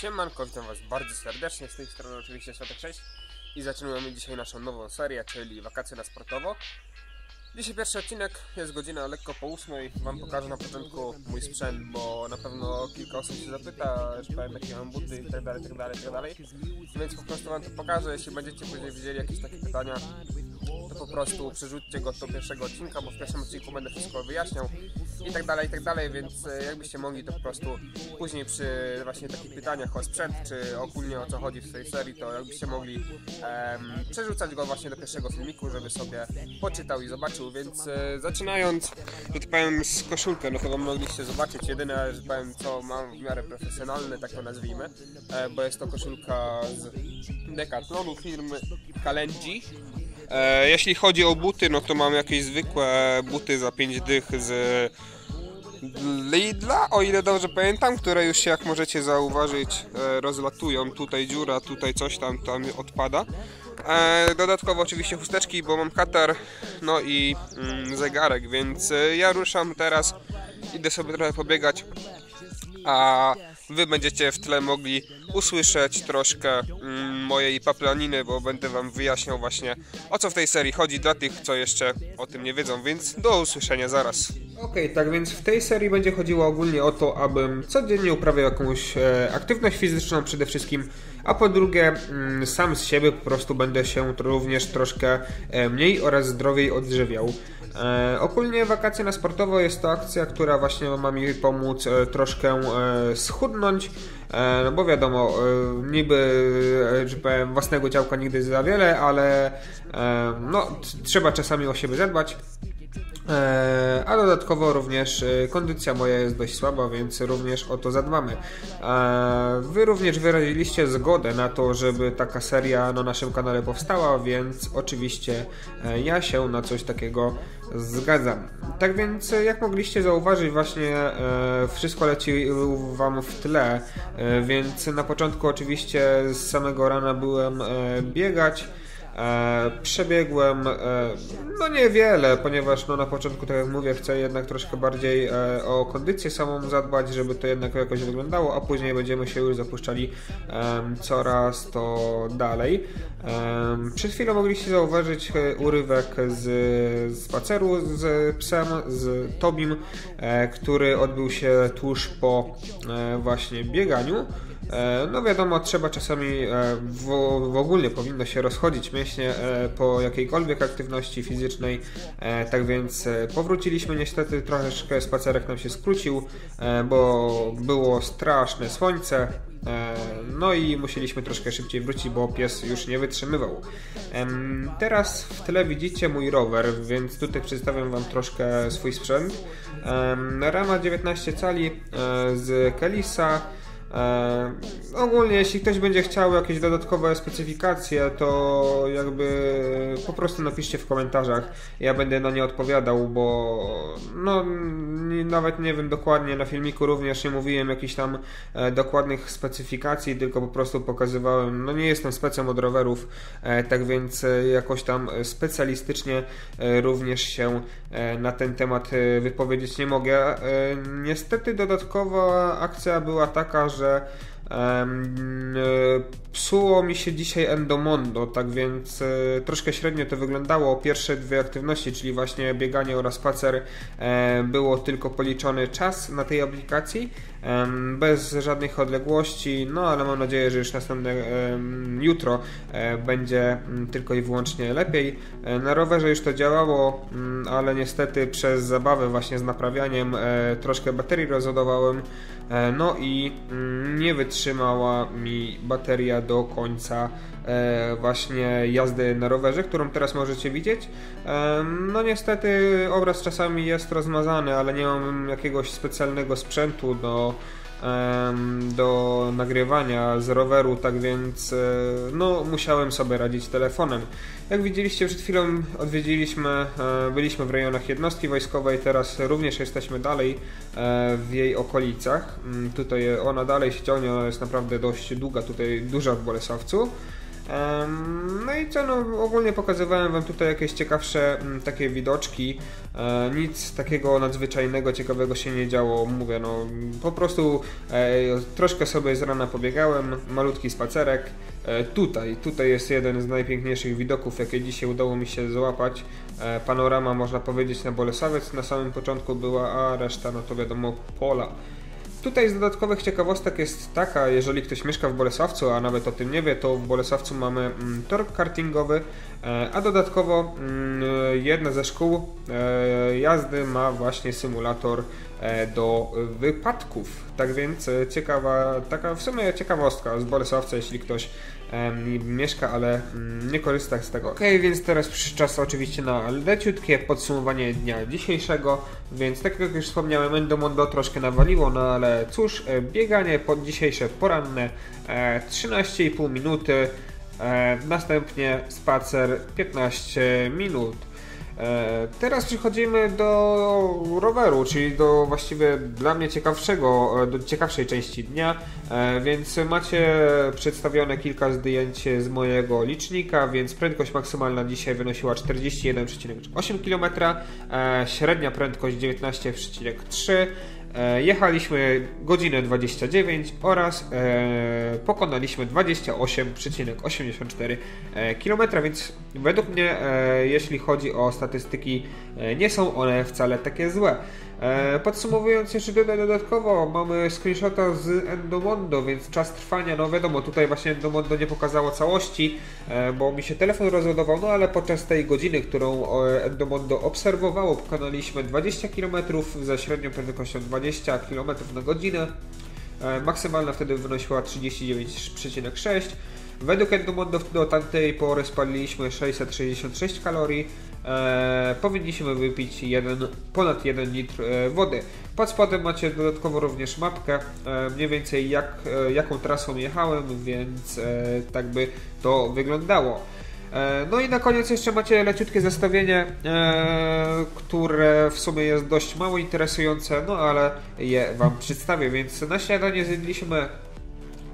Siemanko, witam was bardzo serdecznie, z tej strony oczywiście Światek 6 i zaczynamy dzisiaj naszą nową serię, czyli wakacje na sportowo. Dzisiaj pierwszy odcinek, jest godzina lekko po ósmej, wam pokażę na początku mój sprzęt, bo na pewno kilka osób się zapyta, że powiem jakie mam buty i dalej, dalej, tak dalej. Więc po prostu wam to pokażę, jeśli będziecie później widzieli jakieś takie pytania, to po prostu przerzućcie go do pierwszego odcinka, bo w pierwszym odcinku będę wszystko wyjaśniał i tak dalej, i tak dalej, więc e, jakbyście mogli to po prostu później przy właśnie takich pytaniach o sprzęt, czy ogólnie o co chodzi w tej serii, to jakbyście mogli em, przerzucać go właśnie do pierwszego filmiku, żeby sobie poczytał i zobaczył, więc e, zaczynając, że tak powiem z koszulkę, no to mogliście zobaczyć, jedyne, że tak powiem, co mam w miarę profesjonalne, tak to nazwijmy, e, bo jest to koszulka z Decathlonu firmy Kalenji, E, jeśli chodzi o buty, no to mam jakieś zwykłe buty za 5 dych z Lidla, o ile dobrze pamiętam, które już się, jak możecie zauważyć, e, rozlatują. Tutaj dziura, tutaj coś tam, tam odpada. E, dodatkowo oczywiście chusteczki, bo mam katar, no i mm, zegarek, więc e, ja ruszam teraz, idę sobie trochę pobiegać, a wy będziecie w tle mogli usłyszeć troszkę mm, mojej paplaniny, bo będę wam wyjaśniał właśnie o co w tej serii chodzi dla tych, co jeszcze o tym nie wiedzą, więc do usłyszenia zaraz. Okej, tak więc w tej serii będzie chodziło ogólnie o to, abym codziennie uprawiał jakąś e, aktywność fizyczną przede wszystkim, a po drugie mm, sam z siebie po prostu będę się również troszkę e, mniej oraz zdrowiej odżywiał. E, ogólnie wakacje na sportowo jest to akcja, która właśnie ma mi pomóc e, troszkę e, schudnąć, e, no bo wiadomo, e, niby, e, że powiem, własnego działka nigdy za wiele, ale no, trzeba czasami o siebie zadbać. E, A dodatkowo również e, kondycja moja jest dość słaba, więc również o to zadbamy. E, Wy również wyraziliście zgodę na to, żeby taka seria na naszym kanale powstała, więc oczywiście ja się na coś takiego zgadzam. Tak więc, jak mogliście zauważyć, właśnie wszystko leci Wam w tle, więc na początku oczywiście z samego rana byłem biegać. E, przebiegłem e, no niewiele, ponieważ no na początku, tak jak mówię, chcę jednak troszkę bardziej e, o kondycję samą zadbać, żeby to jednak jakoś wyglądało, a później będziemy się już zapuszczali coraz to dalej. Em, przed chwilą mogliście zauważyć e, urywek z spaceru z psem, z Tobim, e, który odbył się tuż po e, właśnie bieganiu. E, No wiadomo, trzeba czasami e, w, w ogóle powinno się rozchodzić mięśnie e, po jakiejkolwiek aktywności fizycznej. Tak więc powróciliśmy niestety, troszeczkę spacerek nam się skrócił, bo było straszne słońce. No i musieliśmy troszkę szybciej wrócić, bo pies już nie wytrzymywał. Teraz w tle widzicie mój rower, więc tutaj przedstawiam Wam troszkę swój sprzęt. Rama 19 cali z Kelisa. E, ogólnie, jeśli ktoś będzie chciał jakieś dodatkowe specyfikacje, to jakby po prostu napiszcie w komentarzach. Ja będę na nie odpowiadał, bo no nawet nie wiem dokładnie, na filmiku również nie mówiłem jakichś tam e, dokładnych specyfikacji, tylko po prostu pokazywałem, no nie jestem specem od rowerów, e, tak więc e, jakoś tam specjalistycznie również się na ten temat wypowiedzieć nie mogę. Niestety dodatkowa akcja była taka, że psuło mi się dzisiaj Endomondo, tak więc e, troszkę średnio to wyglądało. Pierwsze dwie aktywności, czyli właśnie bieganie oraz spacer, e, było tylko policzony czas na tej aplikacji, bez żadnych odległości, no ale mam nadzieję, że już następne jutro e, będzie mm, tylko i wyłącznie lepiej. E, Na rowerze już to działało, mm, ale niestety przez zabawę właśnie z naprawianiem e, troszkę baterii rozładowałem, e, no i mm, nie wytrzymała mi bateria do końca właśnie jazdy na rowerze, którą teraz możecie widzieć. Em, No niestety obraz czasami jest rozmazany, ale nie mam jakiegoś specjalnego sprzętu do do nagrywania z roweru, tak więc e, no, musiałem sobie radzić telefonem. Jak widzieliście przed chwilą odwiedziliśmy, e, byliśmy w rejonach jednostki wojskowej, teraz również jesteśmy dalej e, w jej okolicach. Mm, Tutaj ona dalej się ciągnie, ona jest naprawdę dość długa, tutaj duża w Bolesławcu. No i co, no ogólnie pokazywałem Wam tutaj jakieś ciekawsze m, takie widoczki. E, nic takiego nadzwyczajnego, ciekawego się nie działo. Mówię, no po prostu e, troszkę sobie z rana pobiegałem, malutki spacerek. E, tutaj, tutaj jest jeden z najpiękniejszych widoków, jakie dzisiaj udało mi się złapać. Panorama, można powiedzieć, na Bolesawiec na samym początku była, a reszta, no to wiadomo, pola. Tutaj z dodatkowych ciekawostek jest taka, jeżeli ktoś mieszka w Bolesławcu, a nawet o tym nie wie, to w Bolesławcu mamy mm, tor kartingowy, e, a dodatkowo mm, jedna ze szkół e, jazdy ma właśnie symulator e, do wypadków. Tak więc ciekawa, taka w sumie ciekawostka z Bolesławca, jeśli ktoś mieszka, ale mm, nie korzysta z tego. Ok, więc teraz czas oczywiście na leciutkie podsumowanie dnia dzisiejszego, więc tak jak już wspomniałem, Endomondo troszkę nawaliło, no ale cóż, e, bieganie pod dzisiejsze poranne 13,5 e, minuty, e, następnie spacer 15 minut. E, teraz przechodzimy do roweru, czyli do właściwie dla mnie ciekawszego, e, do ciekawszej części dnia, e, więc macie przedstawione kilka zdjęć z mojego licznika, więc prędkość maksymalna dzisiaj wynosiła 41,8 km, średnia prędkość 19,3 E, jechaliśmy godzinę 29 oraz e, pokonaliśmy 28,84 e, km, więc według mnie, e, jeśli chodzi o statystyki, e, nie są one wcale takie złe. E, podsumowując jeszcze dodatkowo, mamy screenshota z Endomondo, więc czas trwania, no wiadomo, tutaj właśnie Endomondo nie pokazało całości, e, bo mi się telefon rozładował, no ale podczas tej godziny, którą Endomondo obserwowało, pokonaliśmy 20 km ze średnią prędkością 20 km na godzinę. E, maksymalna wtedy wynosiła 39,6 Według Endomondo do tamtej pory spaliliśmy 666 kalorii. E, powinniśmy wypić jeden, ponad 1 litr e, wody. Pod spodem macie dodatkowo również mapkę, mniej więcej jak, jaką trasą jechałem, więc tak by to wyglądało. E, no i na koniec jeszcze macie leciutkie zestawienie, które w sumie jest dość mało interesujące, no ale je Wam przedstawię. Więc na śniadanie zjedliśmy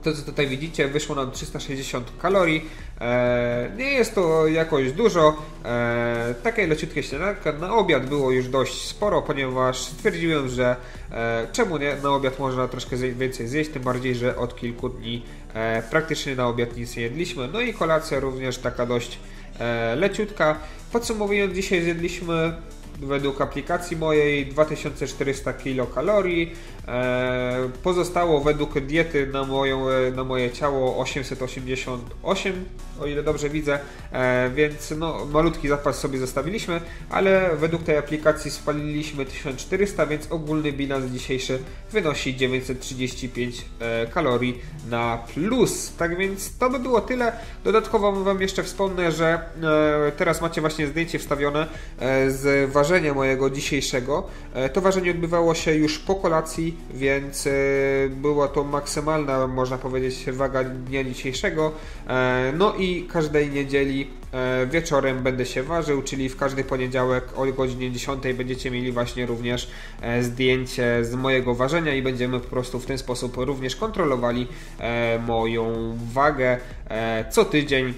to, co tutaj widzicie, wyszło nam 360 kalorii. E, nie jest to jakoś dużo. E, takie leciutkie śniadanka. Na obiad było już dość sporo, ponieważ stwierdziłem, że e, czemu nie? Na obiad można troszkę więcej zjeść, tym bardziej, że od kilku dni e, praktycznie na obiad nic nie jedliśmy. No i kolacja również taka dość e, leciutka. Podsumowując, dzisiaj zjedliśmy według aplikacji mojej 2400 kilokalorii. E, pozostało według diety na, moją, e, na moje ciało 888, o ile dobrze widzę, e, więc no, malutki zapas sobie zostawiliśmy, ale według tej aplikacji spaliliśmy 1400, więc ogólny bilans dzisiejszy wynosi 935 kalorii na plus. Tak więc to by było tyle. Dodatkowo Wam jeszcze wspomnę, że teraz macie właśnie zdjęcie wstawione z ważenia mojego dzisiejszego. To ważenie odbywało się już po kolacji więc e, była to maksymalna, można powiedzieć, waga dnia dzisiejszego. E, no i każdej niedzieli e, wieczorem będę się ważył, czyli w każdy poniedziałek o godzinie 10 będziecie mieli właśnie również zdjęcie z mojego ważenia i będziemy po prostu w ten sposób również kontrolowali moją wagę co tydzień.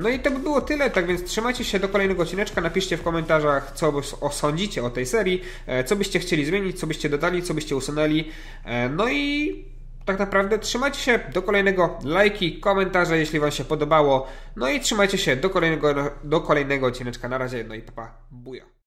No i to by było tyle, tak więc trzymajcie się do kolejnego odcineczka, napiszcie w komentarzach co sądzicie o tej serii, co byście chcieli zmienić, co byście dodali, co byście usunęli, E, no i tak naprawdę trzymajcie się do kolejnego lajki, komentarze, jeśli Wam się podobało. No i trzymajcie się do kolejnego, do kolejnego odcineczka. Na razie, no i papa, buja.